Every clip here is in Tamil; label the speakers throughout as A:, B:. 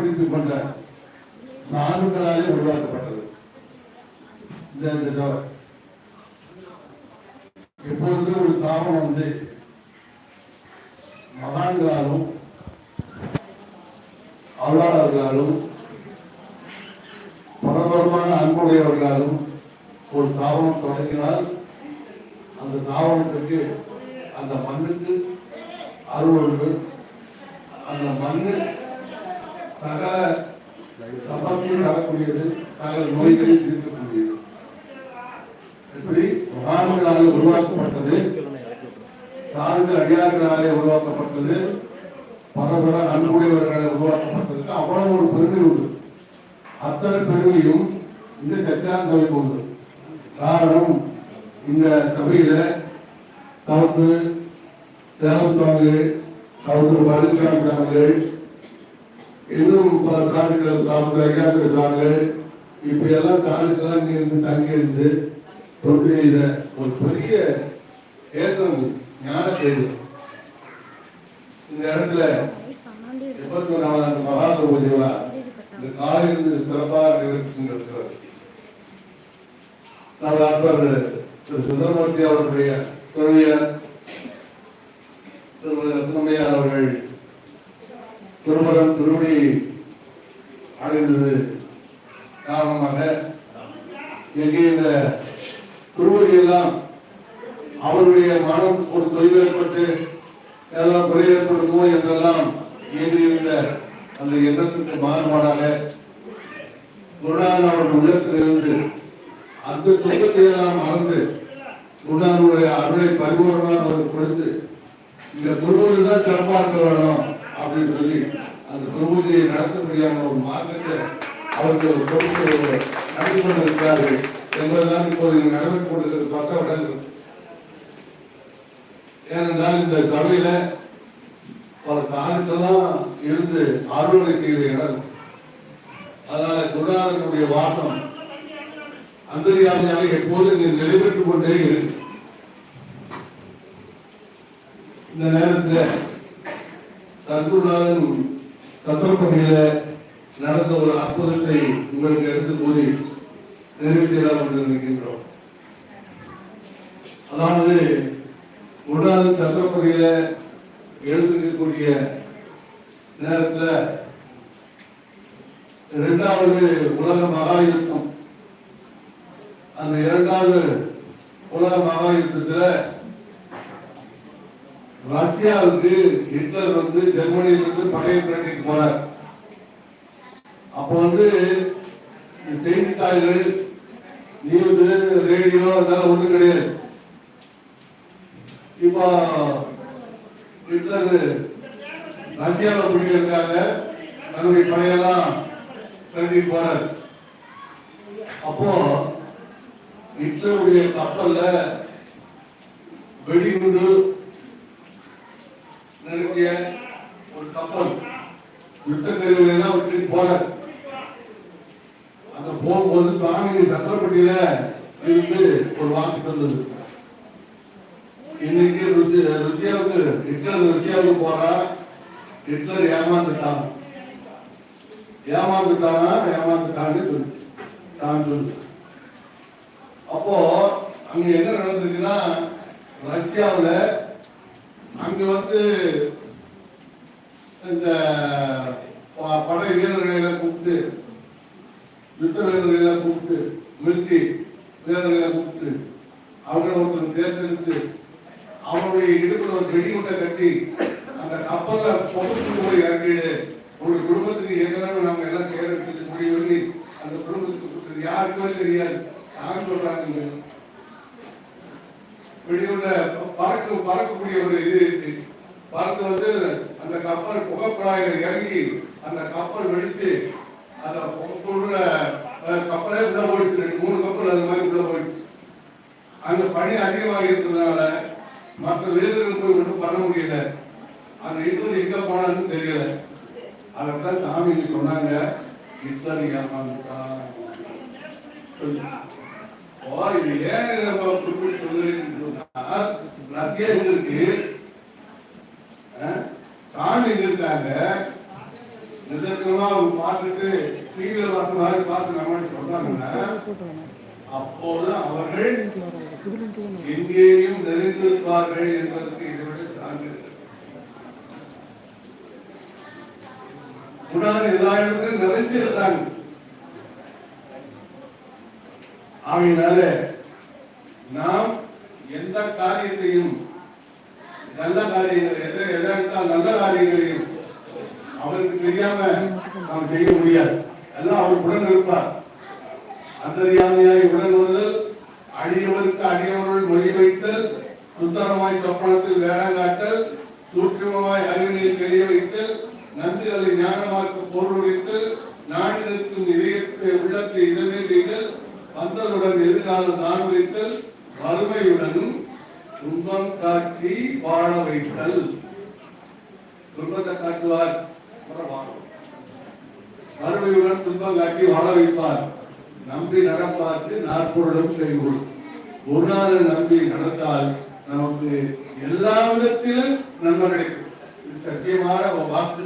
A: பிடித்துக் கொண்ட சான்றுகளாலே உருவாக்கப்பட்டது. இந்த இந்த ஒரு தாபம் வந்து மகான்களாலும் அருளாளர்களாலும் பரபரமான அன்புடையவர்களாலும் ஒரு தாவரம் தொடங்கினால் அந்த தாவரத்துக்கு அந்த மண்ணுக்கு அருள் அந்த மண்ணு சகல சம்பத்தையும் தரக்கூடியது சகல நோய்களையும் தீர்க்கக்கூடியது எப்படி? மகான்களால் உருவாக்கப்பட்டது சார்ந்த அடியார்களாலே உருவாக்கப்பட்டது பரபர அன்புடையவர்களால் உருவாக்கப்பட்டதுக்கு அவ்வளவு ஒரு பெருமை உண்டு. அத்தனை பெருமையும் இந்த சத்தியான சபைக்கு உண்டு காரணம் இந்த சபையில தவத்து சேலம் சுவாமிகள் தவிர்த்து பழனிசாமி இன்னும் பல சாமிகள் சாமிகள் ஐயாக்கள் சுவாமிகள் இப்படி எல்லாம் சாமிக்கெல்லாம் இங்க இருந்து தங்கி இருந்து தொண்டு செய்த ஒரு பெரிய ஏற்றம் ஞான செய்து இந்த இடத்துல எண்பத்தி ஒன்றாவது ஆண்டு மகாத்ம பூஜை இந்த காலிருந்து சிறப்பாக நிகழ்ச்சிங்கிறது நமது அப்பர் திரு சுந்தரமூர்த்தி அவர்களுடைய துறவியர் திருமதி ரத்னமையார் அவர்கள் திருமணம் திருமணி அடைந்தது காரணமாக எங்கே இந்த குருவரி எல்லாம் அவருடைய மனம் ஒரு தொழில் ஏற்பட்டு எல்லாம் குறை ஏற்படுமோ என்றெல்லாம் இயங்கியிருந்த அந்த எண்ணத்துக்கு மாறுபாடாக குருநாதன் அவருடைய உள்ளத்திலிருந்து அந்த துன்பத்தை எல்லாம் மறந்து குருநாதனுடைய அருளை பரிபூர்ணமாக அவருக்கு கொடுத்து இந்த குருவில் தான் சிறப்பாக இருக்க வேணும் அப்படின்னு சொல்லி அந்த குருபூஜையை நடத்தக்கூடியான ஒரு மாற்றத்தை அவர்கள் பொறுப்பு நடத்தி கொண்டிருக்கிறார்கள் என்பதுதான் இப்போது இங்கு நடைபெற்றுக் கொண்டிருக்கிறது பக்க விடங்கள் ஏனென்றால் இந்த சபையில பல சாதித்தெல்லாம் இருந்து ஆர்வலை செய்த இடம் அதனால குடாரனுடைய வாசம் அந்தரியாமையாக எப்போதும் இங்கு நிறைவேற்றிக் கொண்டே இருக்கு. இந்த நேரத்தில் சத்குருநாதன் சத்திரப்பதியில நடந்த ஒரு அற்புதத்தை உங்களுக்கு எடுத்து கூறி நிறைவேற்றலாம் என்று நினைக்கின்றோம் அதாவது குருநாதன் சத்திரப்பதியில எழுந்திருக்கக்கூடிய நேரத்தில் இரண்டாவது உலக மகா யுத்தம் அந்த இரண்டாவது உலக மகா யுத்தத்தில் ரஷ்யாவுக்கு ஹிட்லர் வந்து ஜெர்மனியிலிருந்து படையை திரட்டிட்டு போனார் அப்போ வந்து செய்தித்தாள்கள் நியூஸ் ரேடியோ அதெல்லாம் ஒண்ணும் கிடையாது. இப்போ ஹிட்லர் ரஷ்யாவை பிடிக்கிறதுக்காக தன்னுடைய படையெல்லாம் திரட்டிட்டு போனார் அப்போ ஹிட்லருடைய கப்பல்ல வெடிகுண்டு நிறுத்திய ஒரு கப்பல் யுத்த கருவிகளை எல்லாம் விட்டு போனார். அந்த போகும்போது சுவாமிஜி சக்கரப்பட்டியில இருந்து ஒரு வாக்கு தந்தது. இன்னைக்கு ருசி ருசியாவுக்கு ஹிட்லர் ருசியாவுக்கு போறா. ஹிட்லர் ஏமாந்துட்டான். ஏமாந்துட்டானா? ஏமாந்துட்டான்னு சொல்லு தான் சொல்லு அப்போ அங்க என்ன நடந்திருக்குன்னா ரஷ்யாவுல அங்க வந்து இந்த படை வீரர்களை கூப்பிட்டு யுத்த வீரர்களை கூப்பிட்டு மிலிட்ரி வீரர்களை கூப்பிட்டு அவங்களை ஒருத்தர் தேர்ந்தெடுத்து அவருடைய இடுப்புல ஒரு வெடிகுட்டை கட்டி அந்த கப்பல்ல புகத்து போய் இறங்கிடு உங்களுடைய குடும்பத்துக்கு ஏற்கனவே நம்ம எல்லாம் செய்யறதுக்கு முடிவு சொல்லி அந்த குடும்பத்துக்கு கொடுத்தது. யாருக்குமே தெரியாது. யாரும் சொல்றாங்க வெடிகுண்ட பறக்க பறக்கக்கூடிய ஒரு இது இருக்கு. பறக்க வந்து அந்த கப்பல் புகைப்படாயில் இறங்கி அந்த கப்பல் வெடிச்சு அந்த புகைப்படுற கப்பலே உள்ள போயிடுச்சு. ரெண்டு மூணு கப்பல் அது மாதிரி உள்ள போயிடுச்சு. அந்த பனி அதிகமாக இருந்ததுனால மற்ற வீரர்கள் போய் ஒன்றும் பண்ண முடியல. அந்த இது எங்க போனான்னு தெரியல. அதான் சாமி சொன்னாங்க ஹிட்லர் ஏமாந்துட்டான். ஓ, இது ஏன் நம்ம குறிப்பிட்டு ரஷ்யா எங்க இருக்கு? அஹ், எங்க இருக்காங்க? நிதர்சனமா அவங்க பார்த்துட்டு டிவியில பார்த்த மாதிரி பார்த்து நம்ம சொன்னாங்கன்னா அப்போது அவர்கள் எங்கேயும் நிறைந்திருப்பார்கள் என்பதற்கு இதுவரை சான்று இல்லை. எல்லா இடத்திலும் நிறைஞ்சிருந்தாங்க ஆகையினால நாம் எந்த காரியத்தையும் நல்ல காரியங்கள் எதை எதை எடுத்தால் நல்ல காரியங்களையும் அவருக்கு தெரியாம நாம் செய்ய முடியாது. எல்லாம் அவர் உடன் இருப்பார் அந்தரியாமையாய் உடன் வருதல் அடியவருக்கு அடியவர்கள் மொழி வைத்தல் சுத்தரமாய் சொப்பனத்தில் வேடங்காட்டல் சூட்சுமமாய் அறிவினை தெரிய வைத்தல் நந்திகளை ஞானமாக்க பொருள் வைத்தல் நாடி நிற்கும் இதயத்தை உள்ளத்தை இதனை செய்தல் வந்ததுடன் எதிர்காலம் தான் வைத்தல் வறுமையுடனும் துன்பம் காட்டி வாழ வைத்தல். துன்பத்தை காட்டுவார். வறுமையுடன் துன்பம் காட்டி வாழ வைப்பார். நம்பி நடப்பார்த்து நாற்பொருளும் கைகூடும் ஒரு நாள் நம்பி நடந்தால் நமக்கு எல்லா விதத்திலும் நன்மை கிடைக்கும். சத்தியமான ஒரு வாக்கு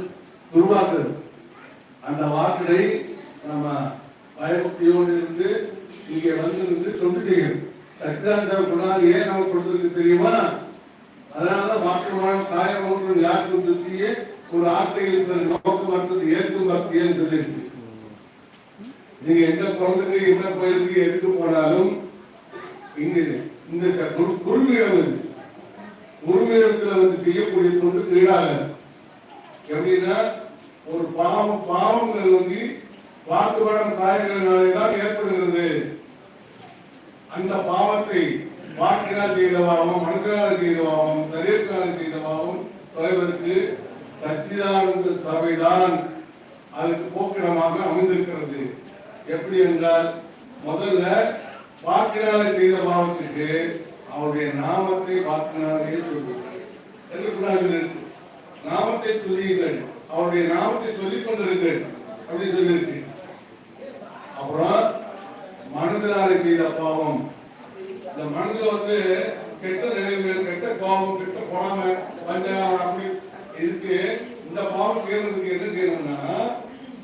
A: உருவாக்குது. அந்த வாக்கினை நம்ம பயபக்தியோடு இருந்து இங்கே வந்திருந்து தொண்டு செய்யணும் சச்சிதானந்த குணால் ஏன் நமக்கு கொடுத்திருக்கு தெரியுமா? அதனாலதான் மாற்றமான காயம் ஒன்று யாருக்கும் சுத்தியே ஒரு ஆற்றை நோக்கம் நோக்கமற்றது ஏற்கும் பக்தின்னு சொல்லியிருக்கு. நீங்க எந்த குழந்தைக்கு எந்த கோயிலுக்கு எடுத்து போனாலும் இங்கு இந்த ச- குரு- குருவீரம் இது குருவீரத்துல வந்து செய்யக்கூடிய தொண்டு கீழாக எப்படின்னா ஒரு பாவம் பாவங்கள் வந்து வாக்குப்படம் காரியங்களினாலே தான் ஏற்படுகிறது. அந்த பாவத்தை வாக்கினால் செய்தவாகவும் மனதினால் செய்தவாகவும் சரீரத்தினால் செய்தவாகவும் தலைவருக்கு சச்சிதானந்த சபைதான் அதுக்கு போக்கிடமாக அமைந்திருக்கிறது. எப்படி என்றால் முதல்ல வாக்கினால செய்த பாவத்துக்கு அவருடைய நாமத்தை வாக்கினாலே சொல்லுங்கள் என்று நாமத்தை சொல்லுங்கள் அவருடைய நாமத்தை சொல்லிக் கொண்டிருங்கள் அப்படின்னு சொல்லியிருக்கு. அப்புறம் மனதினாலே செய்த பாவம். இந்த மனதில் வந்து கெட்ட நினைவுகள் கெட்ட பாவம் கெட்ட பொறாம பஞ்சகாரம் அப்படி இருக்கு. இந்த பாவம் தீர்றதுக்கு என்ன செய்யணும்னா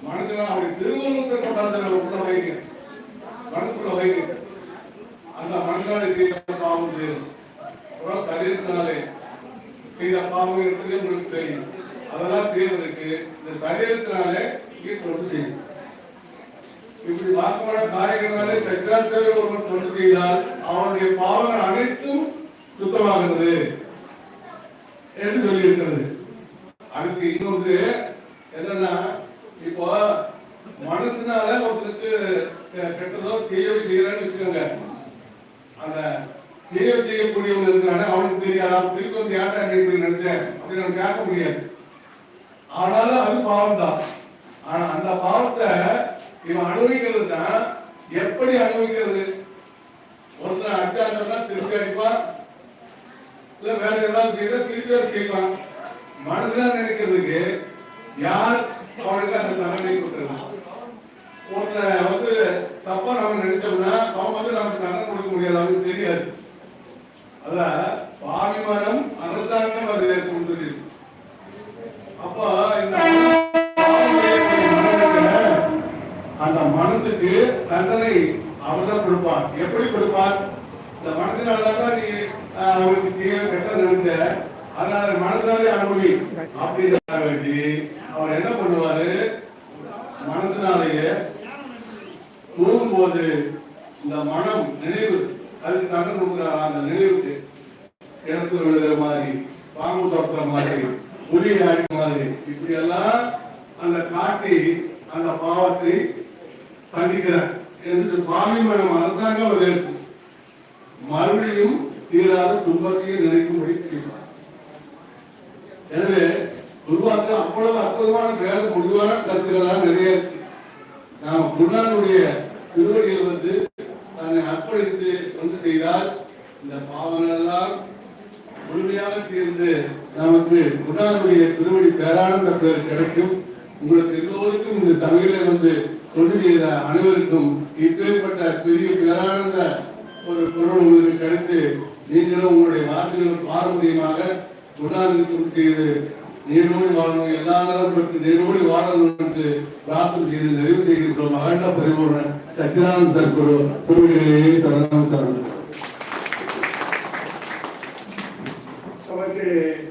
A: மனதுல அப்படி திருவருவத்தை கொண்டாந்து உள்ள வைங்க மனதுக்குள்ள வைங்க அந்த மனதாலே செய்த பாவம் தீரும் அப்புறம் சரீரத்தினாலே செய்த பாவம் இருக்குது உங்களுக்கு தெரியும்? அதெல்லாம் தீர்வதற்கு இந்த சரீரத்தினாலே ஈடுபட்டு செய்யும். இப்படி வாக்குமான காரியங்களாலே சக்கராச்சாரிய ஒருவன் தொண்டு செய்தால் அவனுடைய பாவங்கள் அனைத்தும் சுத்தமாகிறது என்று சொல்லி இருக்கிறது அதுக்கு இன்னொன்று என்னன்னா இப்போ மனசுனால ஒருத்தருக்கு கெட்டதோ தீயவை செய்யறேன்னு வச்சுக்கோங்க. அந்த தீய செய்யக்கூடியவங்க இருக்காங்க அவனுக்கு தெரியாது. திருப்பி வந்து யார்ட்டா நினைத்து நினைச்சேன். அப்படின்னு நம்ம கேட்க முடியாது. ஆனாலும் அது பாவம் தான் ஆனா அந்த பாவத்தை இவன் அனுபவிக்கிறது தான் எப்படி அனுபவிக்கிறது? ஒருத்தர் அடிச்சாங்கன்னா திருப்பி அடிப்பான். இல்ல வேற ஏதாவது செய்த திருப்பி அதை செய்வான். மனதான் நினைக்கிறதுக்கு யார் அவனுக்கு அந்த தண்டனை கொடுக்கறது ஒருத்தரை வந்து தப்பா நம்ம நினைச்சோம்னா அவன் வந்து நமக்கு தண்டனை கொடுக்க முடியாது. அவனுக்கு தெரியாது. அதான் பாவிமரம் அரசாங்கம் அது கொண்டு அப்போ இந்த மனசுக்கு தண்டனை அவர்தான் கொடுப்பார். எப்படி கொடுப்பார்? இந்த மனதினாலதான் நீ ஆஹ், அவருக்கு செய்ய கெட்ட நினைச்ச. அதனால மனதினாலே அனுபவி. அப்படின்னு வேண்டி அவர் என்ன பண்ணுவாரு? மனசினாலேயே தூங்கும்போது இந்த மனம் நினைவு அதுக்கு தண்டனை கொடுக்குறார் அந்த நினைவுக்கு இடத்துல விழுகிற மாதிரி பாம்பு தொட்டுற மாதிரி புலி ஆடி மாதிரி இப்படி எல்லாம் அந்த காட்டி அந்த பாவத்தை தண்டிக்கிறார் என்று பாவி மனம் அரசாங்கம் அதை மறுபடியும் தீராத துன்பத்தையும் நினைக்கும்படி செய்வார். எனவே குருவாக்கு அவ்வளவு அற்புதமான பேர முடிவான கருத்துக்கள்லாம் நிறைய இருக்கு. நாம் குருநானுடைய திருவடியில் வந்து தன்னை அர்ப்பணித்து வந்து செய்தால் இந்த பாவங்கள் எல்லாம் முழுமையாக தீர்ந்து நமக்கு குருநானுடைய திருவடி பேரானந்த பேர் கிடைக்கும். உங்களுக்கு எல்லோருக்கும் இந்த தமிழில வந்து தொண்டு செய்த அனைவருக்கும் இப்பேற்பட்ட பெரிய பேரானந்த ஒரு பொருள் உங்களுக்கு கிடைத்து நீங்களும் உங்களுடைய வாக்குகளும் பாரம்பரியமாக குருநானுக்கு தொண்டு செய்து நீர்மொழி வாழணும் எல்லா நலம் நீரோடி வாழணும் என்று பிரார்த்தனை செய்து நிறைவு செய்கின்றோம். அகண்ட பரிபூர்ண சச்சிதானந்த சர்க்குரு திருவிழிகளே சரணம் சரணம்
B: நமக்கு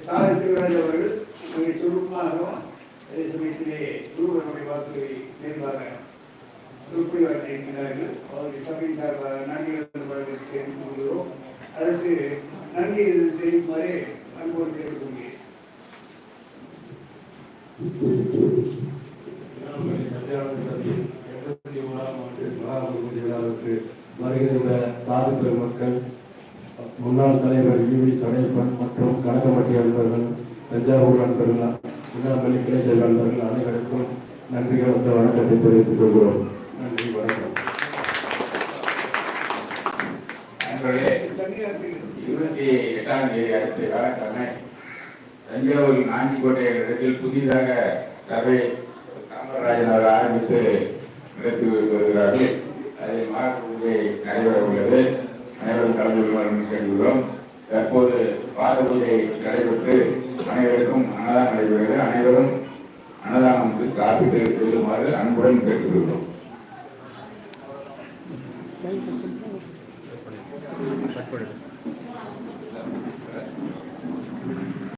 B: சாலை சிவராஜ் அவர்கள் மிக சுருக்கமாகவும் அதே சமயத்திலே குருவனுடைய வாக்குகளை நேர்வாக உறுப்பினர் இருக்கிறார்கள் அவருடைய சபையின் சார்பாக நன்றி வழக்கு தெரிவித்துக் கொள்கிறோம் அதற்கு நன்றி தெரிவிக்குமாறு அன்போடு கேட்டுக்கொள்கிறேன்
C: வருகின்ற சாதி பெருமக்கள் முன்னாள் தலைவர் யூவி சடையப்பன் மற்றும் கனகமட்டி அன்பர்கள் தஞ்சாவூர் அன்பர்கள் முன்னாள் கிளை செயல் அன்பர்கள் அனைவருக்கும் நன்றி கலந்த வணக்கத்தை தெரிவித்துக் கொள்கிறோம். நன்றி வணக்கம்
D: நண்பர்களே இருபத்தி எட்டாம் தேதி அடுத்த வியாழக்கிழமை தஞ்சாவூர் நாஞ்சிக்கோட்டை இடத்தில் புதிதாக சபை காமராஜன் அவர் ஆரம்பித்து நடத்தி வருகிறார்கள். அதில் மகா பூஜை நடைபெற உள்ளது. அனைவரும் கலந்து கொள்வார்கள் கேட்டுள்ளோம் தற்போது பாத பூஜை நடைபெற்று அனைவருக்கும் அன்னதானம் நடைபெறுகிறது. அனைவரும் அன்னதானம் காப்பீட்டு செல்லுமாறு அன்புடன் கேட்டுக்கொள்கிறோம். పట్టుకోండి